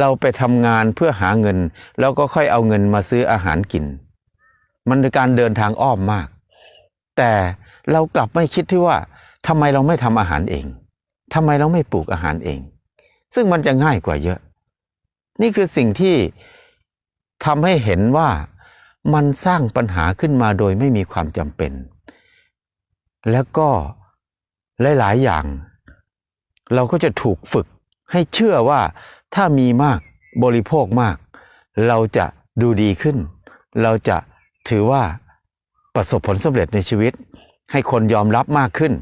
เราไปทำงานเพื่อหาเงิน แล้วก็ค่อยเอาเงินมาซื้ออาหารกิน มันเป็นการเดินทางอ้อมมาก แต่เรากลับไม่คิดที่ว่าทำไมเราไม่ทำอาหารเองทำไมเราไม่ปลูกอาหารเอง ซึ่งมันจะง่ายกว่าเยอะ นี่คือสิ่งที่ทำให้เห็นว่ามันสร้างปัญหาขึ้นมาโดยไม่มีความจำเป็น แล้วก็หลาย ๆ อย่าง เราก็จะถูกฝึกให้เชื่อว่า ถ้ามีมากบริโภคมาก เราจะดูดีขึ้น เราจะถือว่าประสบผลสำเร็จในชีวิต ให้คนยอมรับมากขึ้น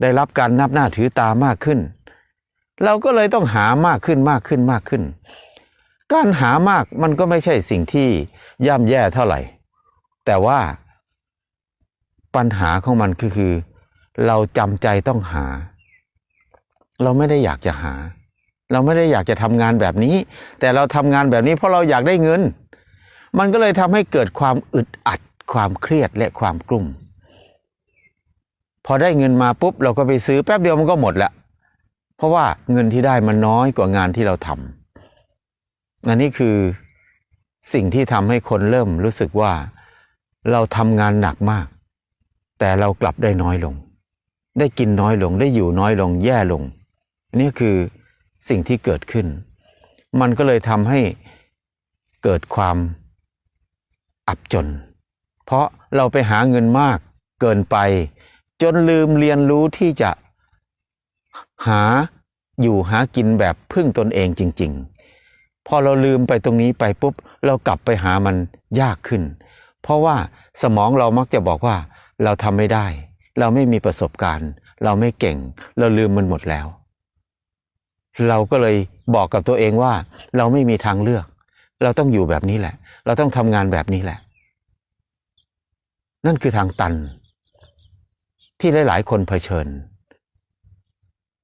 ได้รับการนับหน้าถือตามากขึ้น เราก็เลยต้องหามากขึ้นมากขึ้นมากขึ้น การหามากมันก็ไม่ใช่สิ่งที่ย่ำแย่เท่าไหร่ แต่ว่าปัญหาของมันคือคือ เราจำใจต้องหา เราไม่ได้อยากจะหา เราไม่ได้อยากจะทำงานแบบนี้ แต่เราทำงานแบบนี้เพราะเราอยากได้เงิน มันก็เลยทำให้เกิดความอึดอัด ความเครียดและความกลุ่ม พอได้เงินมาปุ๊บเราก็ไปซื้อแป๊บเดียวมันก็หมดละเพราะว่าเงินที่ได้มันน้อยกว่างานที่เราทำอันนี้คือสิ่งที่ทำให้คนเริ่มรู้สึกว่าเราทำงานหนักมาก แต่เรากลับได้น้อยลง ได้กินน้อยลงได้อยู่น้อยลงแย่ลงอันนี้คือ สิ่งที่เกิดขึ้น มันก็เลยทำให้เกิดความอับจน เพราะเราไปหาเงินมากเกินไป จนลืมเรียนรู้ที่จะหาอยู่หากินแบบพึ่งตนเองจริง ๆ พอเราลืมไปตรงนี้ไปปุ๊บ เรากลับไปหามันยากขึ้น เพราะว่าสมองเรามักจะบอกว่าเราทำไม่ได้ เราไม่มีประสบการณ์ เราไม่เก่ง เราลืมมันหมดแล้ว เราก็เลยบอกกับตัวเองว่า เราไม่มีทางเลือก เราต้องอยู่แบบนี้แหละ เราต้องทำงานแบบนี้แหละ นั่นคือทางตัน ที่หลาย ๆ คนเผชิญ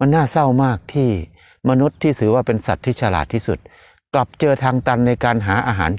มันน่าเศร้ามากที่มนุษย์ที่ถือว่าเป็นสัตว์ที่ฉลาดที่สุด กลับเจอทางตันในการหาอาหาร